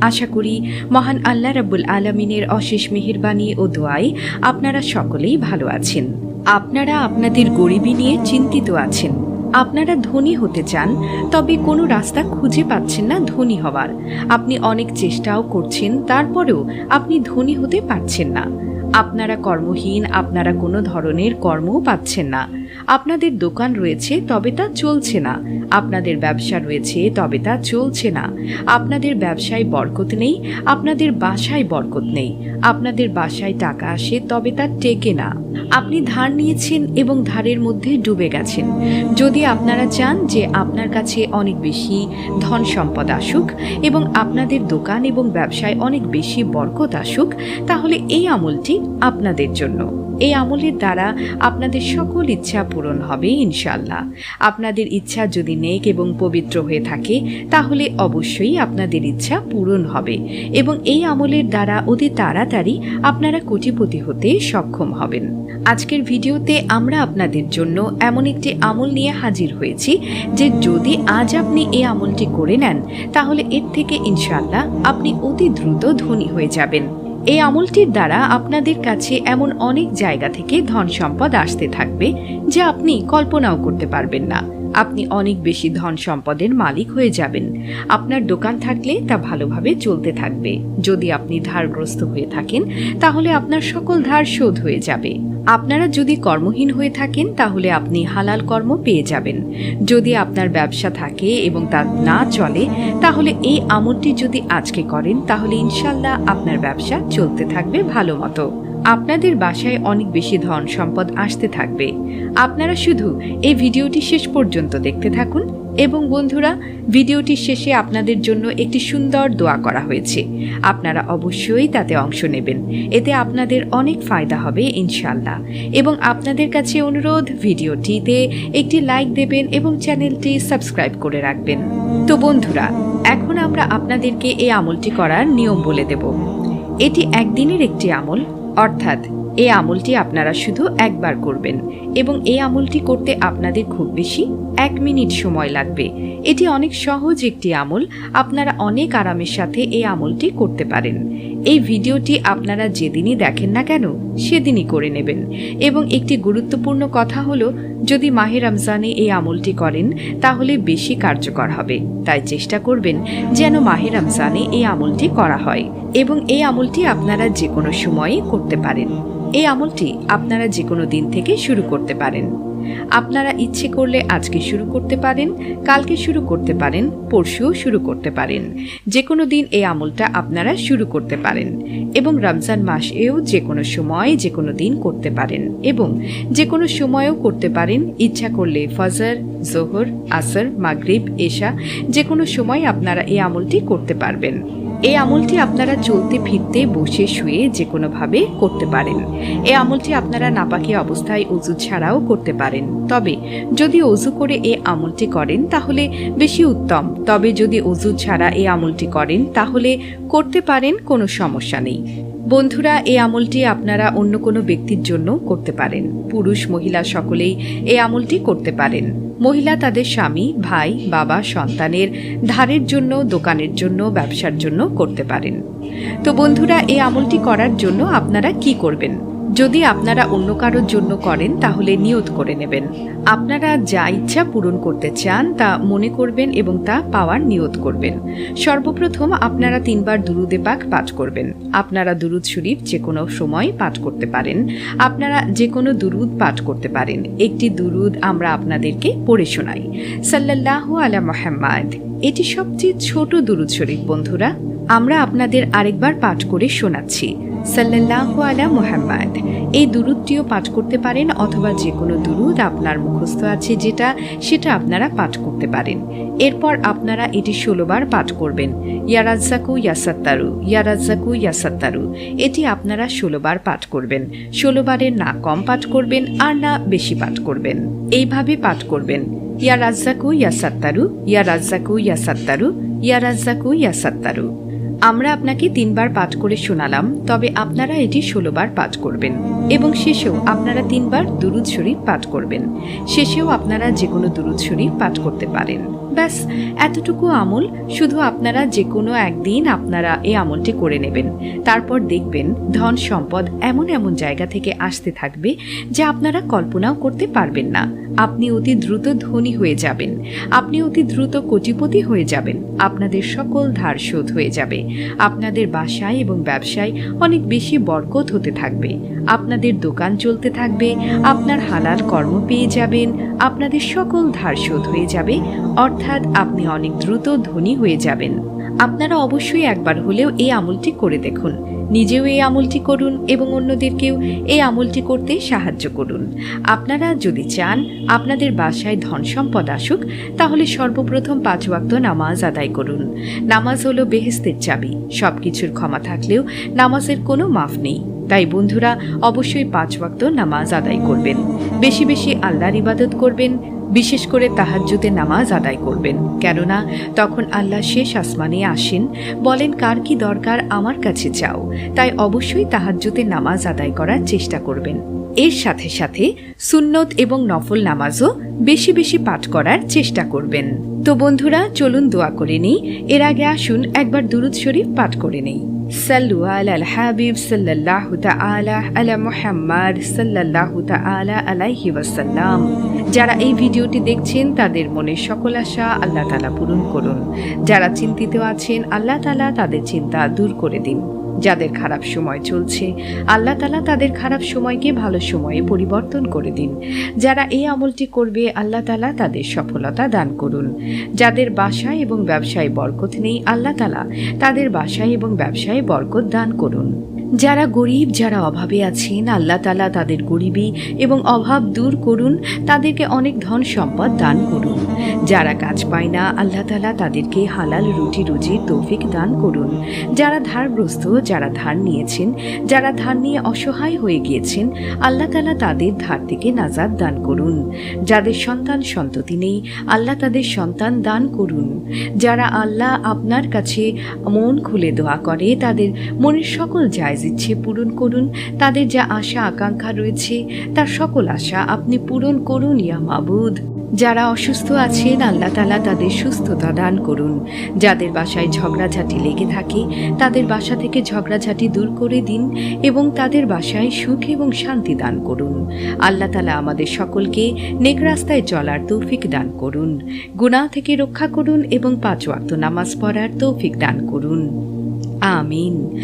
আশা করি মহান আল্লাহ রাব্বুল আলমিনের অশেষ মেহেরবানি ও দোয়ায় আপনারা সকলেই ভালো আছেন। আপনারা আপনাদের গরিবী নিয়ে চিন্তিত আছেন। আপনারা ধনী হতে চান, তবে কোনো রাস্তা খুঁজে পাচ্ছেন না ধনী হওয়ার। আপনি অনেক চেষ্টাও করছেন, তারপরেও আপনি ধনী হতে পারছেন না। আপনারা কর্মহীন, আপনারা কোনো ধরনের কর্মও পাচ্ছেন না। আপনাদের দোকান রয়েছে, তবে তা চলছে না। আপনাদের ব্যবসা রয়েছে, তবে তা চলছে না। আপনাদের ব্যবসায় বরকত নেই, আপনাদের বাসায় বরকত নেই। আপনাদের বাসায় টাকা আসে, তবে তা টেকে না। আপনি ধার নিয়েছেন এবং ধারের মধ্যে ডুবে গেছেন। যদি আপনারা চান যে আপনার কাছে অনেক বেশি ধন সম্পদ আসুক এবং আপনাদের দোকান এবং ব্যবসায় অনেক বেশি বরকত আসুক, তাহলে এই আমলটি আপনাদের জন্য। এই আমলের দ্বারা আপনাদের সকল ইচ্ছা পূরণ হবে ইনশাল্লাহ আপনাদের ইচ্ছা যদি নেক এবং পবিত্র হয়ে থাকে, তাহলে অবশ্যই আপনাদের ইচ্ছা পূরণ হবে এবং এই আমলের দ্বারা অতি তাড়াতাড়ি আপনারা কোটিপতি হতে সক্ষম হবেন। আজকের ভিডিওতে আমরা আপনাদের জন্য এমন একটি আমল নিয়ে হাজির হয়েছি যে যদি আজ আপনি এই আমলটি করে নেন, তাহলে এর থেকে ইনশাল্লাহ আপনি অতি দ্রুত ধনী হয়ে যাবেন। এই আমলটির দ্বারা আপনাদের কাছে এমন অনেক জায়গা থেকে ধন সম্পদ আসতে থাকবে যা আপনি কল্পনাও করতে পারবেন না। আপনি অনেক বেশি ধন সম্পদের মালিক হয়ে যাবেন। আপনার দোকান থাকলে তা ভালোভাবে চলতে থাকবে। যদি আপনি ধারগ্রস্ত হয়ে থাকেন, তাহলে আপনার সকল ধার শোধ হয়ে যাবে। আপনারা যদি কর্মহীন হয়ে থাকেন, তাহলে আপনি হালাল কর্ম পেয়ে যাবেন। যদি আপনার ব্যবসা থাকে এবং তা না চলে, তাহলে এই আমলটি যদি আজকে করেন, তাহলে ইনশাল্লাহ আপনার ব্যবসা চলতে থাকবে ভালো মতো। আপনাদের বাসায় অনেক বেশি ধন সম্পদ আসতে থাকবে। আপনারা শুধু এই ভিডিওটি শেষ পর্যন্ত দেখতে থাকুন এবং বন্ধুরা ভিডিওটির শেষে আপনাদের জন্য একটি সুন্দর দোয়া করা হয়েছে। আপনারা অবশ্যই তাতে অংশ নেবেন। এতে আপনাদের অনেক ফায়দা হবে ইনশাল্লাহ এবং আপনাদের কাছে অনুরোধ, ভিডিওটিতে একটি লাইক দেবেন এবং চ্যানেলটি সাবস্ক্রাইব করে রাখবেন। তো বন্ধুরা, এখন আমরা আপনাদেরকে এই আমলটি করার নিয়ম বলে দেব। এটি একদিনের একটি আমল অর্থাৎ এই আমলটি আপনারা শুধু একবার করবেন এবং এই আমলটি করতে আপনাদের খুব বেশি এক মিনিট সময় লাগবে। এটি অনেক সহজ একটি আমল, আপনারা অনেক আরামের সাথে এই আমলটি করতে পারেন। এই ভিডিওটি আপনারা যেদিনই দেখেন না কেন, সেদিনই করে নেবেন। এবং একটি গুরুত্বপূর্ণ কথা হলো, যদি মাহে রমজানে এই আমলটি করেন, তাহলে বেশি কার্যকর হবে। তাই চেষ্টা করবেন যেন মাহে রমজানে এই আমলটি করা হয় এবং এই আমলটি আপনারা যে কোনো সময়ে করতে পারেন। এই আমলটি আপনারা যে কোনো দিন থেকে শুরু করতে পারেন। আপনারা ইচ্ছে করলে আজকে শুরু করতে পারেন, কালকে শুরু করতে পারেন, পরশুও শুরু করতে পারেন। যে কোনো দিন এই আমলটা আপনারা শুরু করতে পারেন এবং রমজান মাসেও যে কোনো সময় যে কোনো দিন করতে পারেন এবং যে কোনো সময়েও করতে পারেন। ইচ্ছা করলে ফজর, জোহর, আসর, মাগরিব, এশা যে কোনো সময় আপনারা এই আমলটি করতে পারবেন। এই আমলটি আপনারা চলতে ফিরতে বসে শুয়ে যে কোনোভাবে করতে পারেন। এই আমলটি আপনারা নাপাকি অবস্থায় উজু ছাড়াও করতে পারেন। তবে যদি অজু করে এই আমলটি করেন, তাহলে বেশি উত্তম। তবে যদি অজু ছাড়া এই আমলটি করেন, তাহলে করতে পারেন কোনো সমস্যা নেই। বন্ধুরা এই আমলটি আপনারা অন্য কোনো ব্যক্তির জন্য করতে পারেন। পুরুষ, মহিলা সকলেই এই আমলটি করতে পারেন। মহিলা তাদের স্বামী, ভাই, বাবা, সন্তানের ধারের জন্য, দোকানের জন্য, ব্যবসার জন্য করতে পারেন। তো বন্ধুরা এই আমলটি করার জন্য আপনারা কি করবেন? যদি আপনারা অন্য কারোর জন্য করেন, তাহলে নিয়ত করে নেবেন। আপনারা যা ইচ্ছা পূরণ করতে চান, তা মনে করবেন এবং তা পাওয়ার নিয়ত করবেন। সর্বপ্রথম আপনারা তিনবার দুরুদে পাক পাঠ করবেন। আপনারা দুরুদ শরীফ যে কোনো সময় পাঠ করতে পারেন। আপনারা যে কোনো দুরুদ পাঠ করতে পারেন। একটি দুরুদ আমরা আপনাদেরকে পড়ে শোনাই। সাল্লাল্লাহু আলা মোহাম্মদ। এটি সবচেয়ে ছোট দুরুদ শরীফ, বন্ধুরা। আমরা আপনাদের আরেকবার পাঠ করে শোনাচ্ছি। সাল্লাল্লাহু আলা মুহাম্মদ। এই দুরুদটিও পাঠ করতে পারেন অথবা যে কোনো দুরুদ আপনার মুখস্থ আছে যেটা, সেটা আপনারা পাঠ করতে পারেন। এরপর আপনারা এটি ষোলোবার পাঠ করবেন। ইয়ারাজ্জাকু ইয়াসাত্তারু ইয়ারাজ্জাকু ইয়াসাত্তারু এটি আপনারা ষোলোবার পাঠ করবেন। ষোলোবারের না কম পাঠ করবেন আর না বেশি পাঠ করবেন। এইভাবে পাঠ করবেন। ইয়া রাজ্জাকু ইয়াসাত্তারু ইয়া রাজ্জাকু ইয়াসাত্তারু ইয়া রাজ্জাকু ইয়াসাত্তারু আমরা আপনাকে তিনবার পাঠ করে শোনালাম, তবে আপনারা এটি ষোলোবার পাঠ করবেন এবং শেষেও আপনারা তিনবার দুরুদ শরীফ পাঠ করবেন। শেষেও আপনারা যে কোনো দুরুদ শরীফ পাঠ করতে পারেন। ব্যাস, এতটুকু আমল, শুধু আপনারা যে কোনো একদিন আপনারা এই আমলটি করে নেবেন। তারপর দেখবেন ধন সম্পদ এমন এমন জায়গা থেকে আসতে থাকবে যা আপনারা কল্পনাও করতে পারবেন না। আপনি অতি দ্রুত ধনী হয়ে যাবেন। আপনি অতি দ্রুত কোটিপতি হয়ে যাবেন। আপনাদের সকল ধার শোধ হয়ে যাবে। আপনাদের বাসায় এবং ব্যবসায় অনেক বেশি বরকত হতে থাকবে। আপনাদের দোকান চলতে থাকবে। আপনার হালাল কর্ম পেয়ে যাবেন। আপনাদের সকল ধার শোধ হয়ে যাবে। অর্থাৎ আপনি অনেক দ্রুত ধনী হয়ে যাবেন। আপনারা অবশ্যই একবার হলেও এই আমলটি করে দেখুন। নিজেও এই আমলটি করুন এবং অন্যদেরকেও এই আমলটি করতে সাহায্য করুন। আপনারা যদি চান আপনাদের বাসায় ধন সম্পদ আসুক, তাহলে সর্বপ্রথম পাঁচ ওয়াক্ত নামাজ আদায় করুন। নামাজ হলো বেহেস্তের চাবি। সব কিছুর ক্ষমা থাকলেও নামাজের কোনো মাফ নেই। তাই বন্ধুরা অবশ্যই পাঁচ ওয়াক্ত নামাজ আদায় করবেন। বেশি বেশি আল্লাহর ইবাদত করবেন, বিশেষ করে তাহাজ্জুদে নামাজ আদায় করবেন। কেননা তখন আল্লাহ শেষ আসমানে আসেন, বলেন, কার কি দরকার আমার কাছে চাও? তাই অবশ্যই তাহাজ্জুদে নামাজ আদায় করার চেষ্টা করবেন। এর সাথে সাথে সুন্নত এবং নফল নামাজও বেশি বেশি পাঠ করার চেষ্টা করবেন। তো বন্ধুরা, চলুন দোয়া করে নিই। এর আগে আসুন, একবার দুরুদ শরীফ পাঠ করে নেই। সাল্লু الحبيب আল হাবিব تعالى على محمد صلى الله تعالى আলাইহি ওয়াসাল্লাম যারা এই ভিডিওটি দেখছেন, তাদের মনে সকল আশা আল্লাহ তালা পূরণ করুন। যারা চিন্তিত আছেন, আল্লাহ তালা তাদের চিন্তা দূর করে দিন। যাদের খারাপ সময় চলছে, আল্লাহ তালা তাদের খারাপ সময়কে ভালো সময়ে পরিবর্তন করে দিন। যারা এই আমলটি করবে, আল্লাহ তালা তাদের সফলতা দান করুন। যাদের বাসায় এবং ব্যবসায় বরকত নেই, আল্লাহ তালা তাদের বাসায় এবং ব্যবসায় বরকত দান করুন। যারা গরিব, যারা অভাবে আছেন, আল্লাহ তালা তাদের গরিবী এবং অভাব দূর করুন, তাদেরকে অনেক ধন সম্পদ দান করুন। যারা কাজ পায় না, আল্লাহ তালা তাদেরকে হালাল রুটি রুজির তৌফিক দান করুন। যারা ধারগ্রস্ত, যারা ধার নিয়েছেন, যারা ধার নিয়ে অসহায় হয়ে গিয়েছেন, আল্লাহ তালা তাদের ধার থেকে নাজাদ দান করুন। যাদের সন্তান সন্ততি নেই, আল্লাহ তাদের সন্তান দান করুন। যারা আল্লাহ আপনার কাছে মন খুলে দোয়া করে, তাদের মনের সকল জায়জ ইচ্ছে পূরণ করুন। তাদের যা আশা, আকাঙ্ক্ষা রয়েছে, তার সকল আশা আপনি পূরণ করুন, ইয়া মাবুদ। যারা অসুস্থ আছেন, আল্লাহ তালা তাদের সুস্থতা দান করুন। যাদের বাসায় ঝগড়াঝাটি লেগে থাকে, তাদের বাসা থেকে ঝগড়াঝাটি দূর করে দিন এবং তাদের বাসায় সুখ এবং শান্তি দান করুন। আল্লাহ তালা আমাদের সকলকে নেক রাস্তায় চলার তৌফিক দান করুন। গুনাহ থেকে রক্ষা করুন এবং পাঁচ ওয়াক্ত নামাজ পড়ার তৌফিক দান করুন। আমিন।